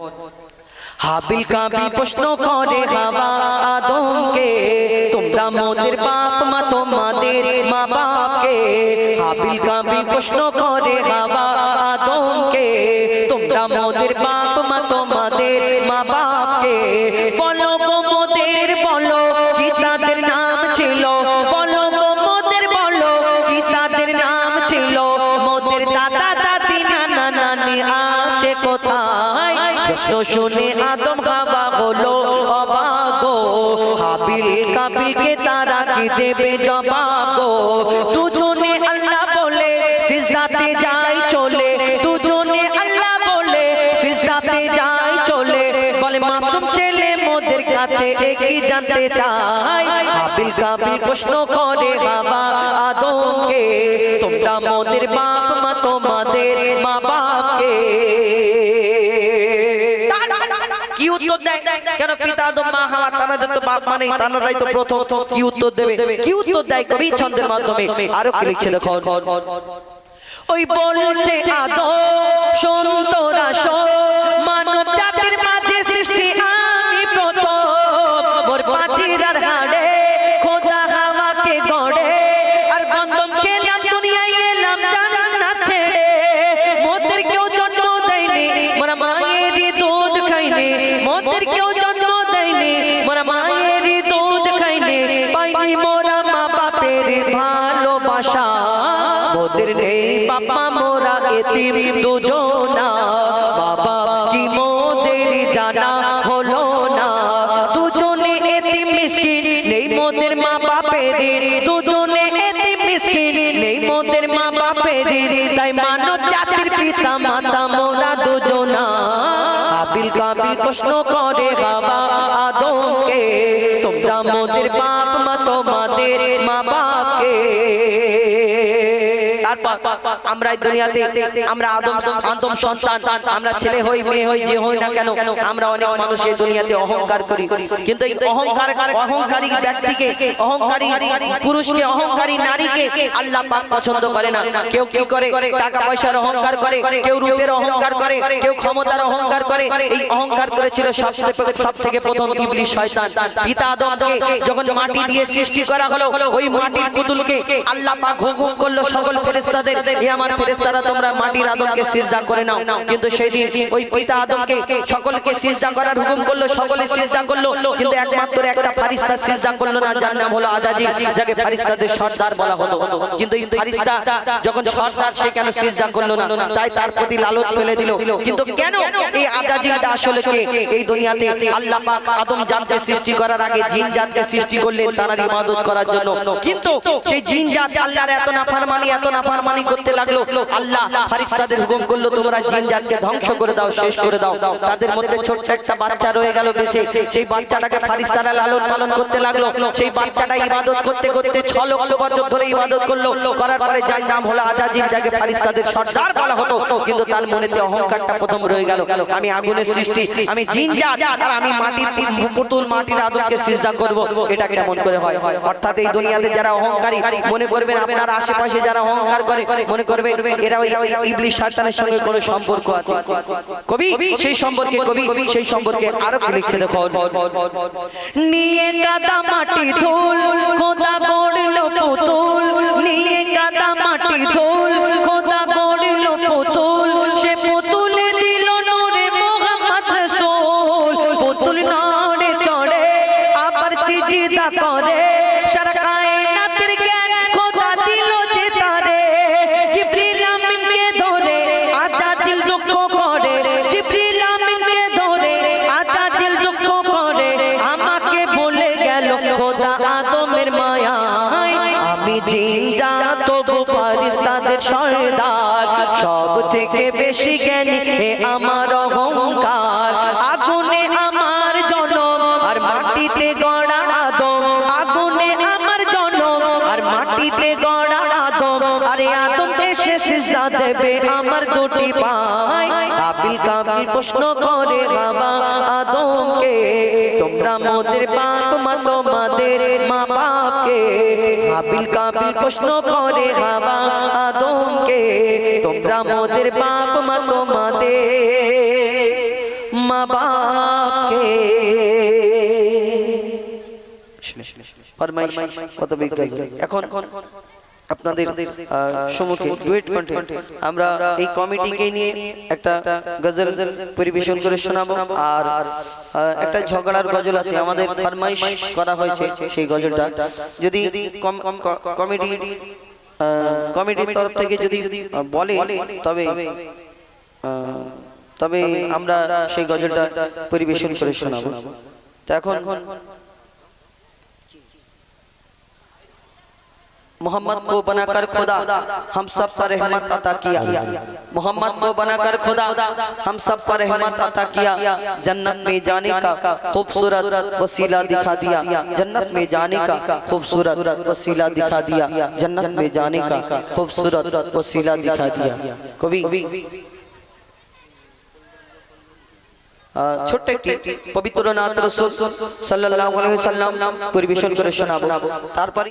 হাবিল কাবি প্রশ্ন করে বাবা আদমকে, তোমরা মোদের বাপ মা তোমাদের মা বাপকে। হাবিল কাবি প্রশ্ন করে হাওয়া প্রশ্ন শুনে আদম খাবা হলো অবাগো। হাবিল কাবিলকে তারা কি দেবে জবাবো? দুজনে আল্লাহ বলে, সিজদাতে যাই চলে। দুজনে আল্লাহ বলে, সিজদাতে যাই চলে। বলে, মাসুম ছেলে মোদের কাছে একই জানতে চাই। হাবিল কাবিল প্রশ্ন করে বাবা আদমকে, তোমরা মোদের বাপ মা তোমাদের মা বাপকে। দেয়। কেন পিতা আদম মা হাওয়া তারা তো বাপ মানে তারাই তো প্রথম। কি উত্তর দেবে? কি উত্তর দেয় কবি ছন্দের মাধ্যমে? আরও কি লিখছে দেখো। ওই বলছে আদম সন্তরা তোরা কেউ জন্ম দেয়নি, মোরা মায়ের দুধ খাইনি, পাইনি মোরা মা বাপের ভালোবাসা। মোদের নেই বাবা মোরা এতিম দুজনা মা বাপের তাই মানব জাতির পিতা, মাতা কাবিল প্রশ্ন করে বাবা আদমকে তোমরা মোদের বাপ মা তোমাদের তারপর আমরা দুনিয়াতে আমরা আদম আদম সন্তান, আমরা ছেলে হই, মেয়ে হই, যে হই না কেন, আমরা অনেক মানুষ এই দুনিয়াতে অহংকার করি। কিন্তু এই অহংকার, অহংকারী ব্যক্তিকে, অহংকারী পুরুষকে, অহংকারী নারীকে আল্লাহ পাক পছন্দ করে না। কেউ কি করে? টাকা পয়সার অহংকার করে, কেউ রূপের অহংকার করে, কেউ ক্ষমতার অহংকার করে। এই অহংকার করেছিল সব থেকে সব থেকে প্রথম শয়তান। পিতা আদমকে যখন মাটি দিয়ে সৃষ্টি করা হলো, ওই মাটির পুতুলকে আল্লাহ পাক হুকুম করল, সকল ফেরেশতাদের, এ আমার ফেরেশতারা, তোমরা মাটির আদমকে সিজদা করে নাও। কিন্তু সেই দিন ওই পিতা আদমকে সকলকে সিজদা করার হুকুম করল, সকলে সিজদা করল। কিন্তু একমাত্র একটা ফারিস্তা সিজদা করল না, যার নাম হলো আজাজি, যাকে ফারিস্তাদের সর্দার বলা হলো কিন্তু এই ফারিস্তা যখন সর্দার, সে কেন সিজদা করল না? তাই তার প্রতি লালত ফেলে দিল। কিন্তু কেন এই আজাজিটা আসলে কে? এই দুনিয়াতে আল্লাহ পাক আদম জাতকে সৃষ্টি করার আগে জিন জাতকে সৃষ্টি করলেন, তার ইবাদত করার জন্য। কিন্তু সেই জিন জাত আল্লাহর এত নাফরমানি, এত নাফরমানি করতে লাগল। আল্লাহ ফারিস্তাদের হুকুম করল, তোমরা জিন জাতকে ধ্বংস করে দাও, শেষ করে দাও। তাদের মধ্যে ছোট্ট একটা বাচ্চা রয়ে গেল বেঁচে সেই বাচ্চাটাকে ফারিস্তারা লালন পালন করতে লাগল। সেই বাচ্চাটা ইবাদত করতে করতে ছ লক্ষ বছর ধরে ইবাদত করল। করার পরে যার নাম হলো আজাজিব, যাকে ফারিস্তাদের সর্দার বলা হতো, কিন্তু তার মনেতে অহংকারটা প্রথম রয়ে গেল। আমি আগুনের সৃষ্টি, আমি জিন জাত আর আমি মাটির পুতুল মাটির আদমকে সিজদা করব। এটা কেমন করে হয়? অর্থাৎ এই দুনিয়াতে যারা অহংকারী, মনে করবেন আপনার আশেপাশে যারা অহংকার করে মনে করবেন এরা ওই ইবলিশ শয়তানের সঙ্গে কোনো সম্পর্ক আছে। কবি সেই সম্পর্কে কবি সেই সম্পর্কে আরও কি লিখছে দেখো নিয়ে কাদা মাটি ধুল খোদা গড়লো পুতুল। নিয়ে কাদা মাটি ধুল খোদা গড়লো পুতুল। সে পুতুলে দিল নূরে মোহাম্মদ রাসূল। পুতুল নড়ে চড়ে আবার সিজদা করে। সর্দার। সব থেকে বেশি এ আমার অহংকার। আগুনে আমার জনম আর মাটিতে গড়া আদম। আগুনে আমার জনম আর মাটিতে গড়া আদম। আরে আদম এসে সিজদা দেবে আমার দুটি পায়। কাবিল কাবিল প্রশ্ন করে, বাবা আদমকে তোমরা মোদের বাপ মা তোমাদের মা বাপকে কাবিল কাবিল প্রশ্ন করে বাবা আদমকে, তোমরা মোদের বাপ মা তোমাদের মা বাপকে ফরমাইশ কত গজল। এখন। আপনাদের সম্মুখে ডুয়েট কণ্ঠে আমরা এই কমিটিকে নিয়ে একটা গজল পরিবেশন করে শোনাবো। আর একটা ঝগড়ার গজল আছে আমাদের ফরমাইশ করা হয়েছে সেই গজলটা। যদি কমিটি কমিটির তরফ থেকে যদি বলে তবে তবে আমরা সেই গজলটা পরিবেশন করে শোনাবো। তো এখন मोहम्मद को बनाकर खुदा हम सब पर रहमत अता किया मोहम्मद को बनाकर खुदा हम सब पर रहमत अता किया जन्नत में जाने का खूबसूरत वसीला दिखा दिया जन्नत में जाने का खूबसूरत वसीला दिखा दिया जन्नत में जाने का खूबसूरत वसीला दिखा दिया कवि আহ, ছোট্ট একটি পবিত্র নাথ রসুল সাল্লাল্লাহু আলাইহি ওয়াসাল্লাম পরিবেশন করে শোনাবো তারপরে